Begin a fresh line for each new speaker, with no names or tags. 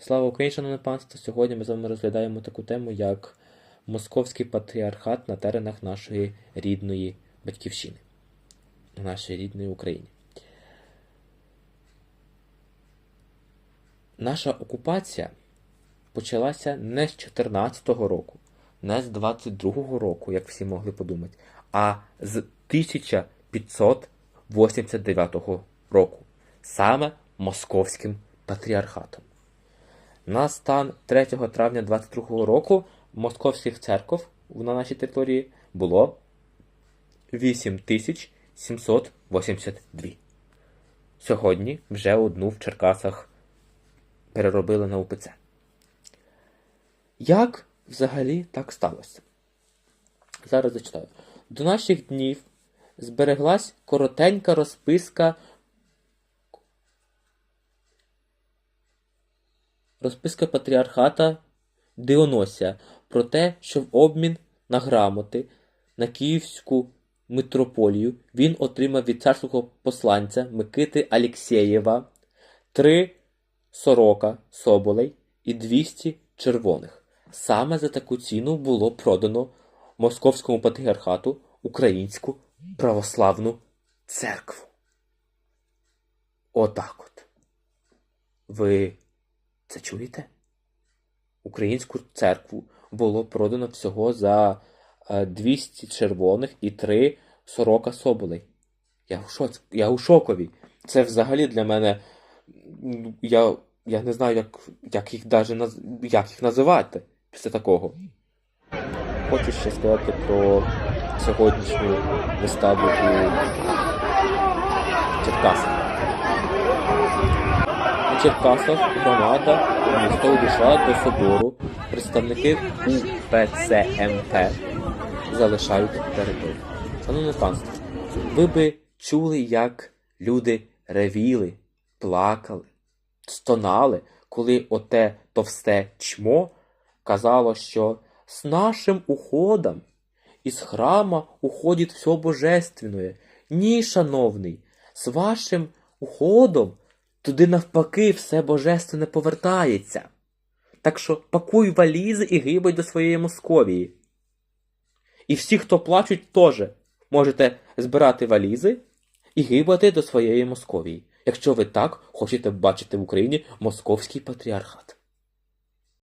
Слава Україні, шановне панство! Сьогодні ми з вами розглядаємо таку тему, як Московський патріархат на теренах нашої рідної батьківщини, на нашій рідної Україні. Наша окупація почалася не з 14-го року, не з 22-го року, як всі могли подумати, а з 1589 року, саме Московським патріархатом. На стан 3 травня 22 року московських церков на нашій території було 8782. Сьогодні вже одну в Черкасах переробили на УПЦ. Як взагалі так сталося? Зараз зачитаю. До наших днів збереглась коротенька розписка Розписка патріархата Діоносія про те, що в обмін на грамоти на Київську митрополію він отримав від царського посланця Микити Алєксєєва три сорока соболей і 200 червоних. Саме за таку ціну було продано Московському патріархату Українську православну церкву. Отак от. Ви це чуєте? Українську церкву було продано всього за е, 200 червоних і 3 сорока соболей. Я у, шоці, я у шокові. Це взагалі для мене. Я, я не знаю, як, як, їх даже, наз- як їх називати після такого. Хочу ще сказати про сьогоднішню виставу у Черкасах. У Черкасах громада міста увійшла до собору. Представники УПЦ МП залишають територію. Шановне панство, ви би чули, як люди ревіли, плакали, стонали, коли оте товсте чмо казало, що з нашим уходом із храма уходить все божественне. Ні, шановний, з вашим уходом туди навпаки все божественне повертається. Так що пакуй валізи і гибай до своєї Московії. І всі, хто плачуть, теж можете збирати валізи і гибати до своєї Московії, якщо ви так хочете бачити в Україні московський патріархат.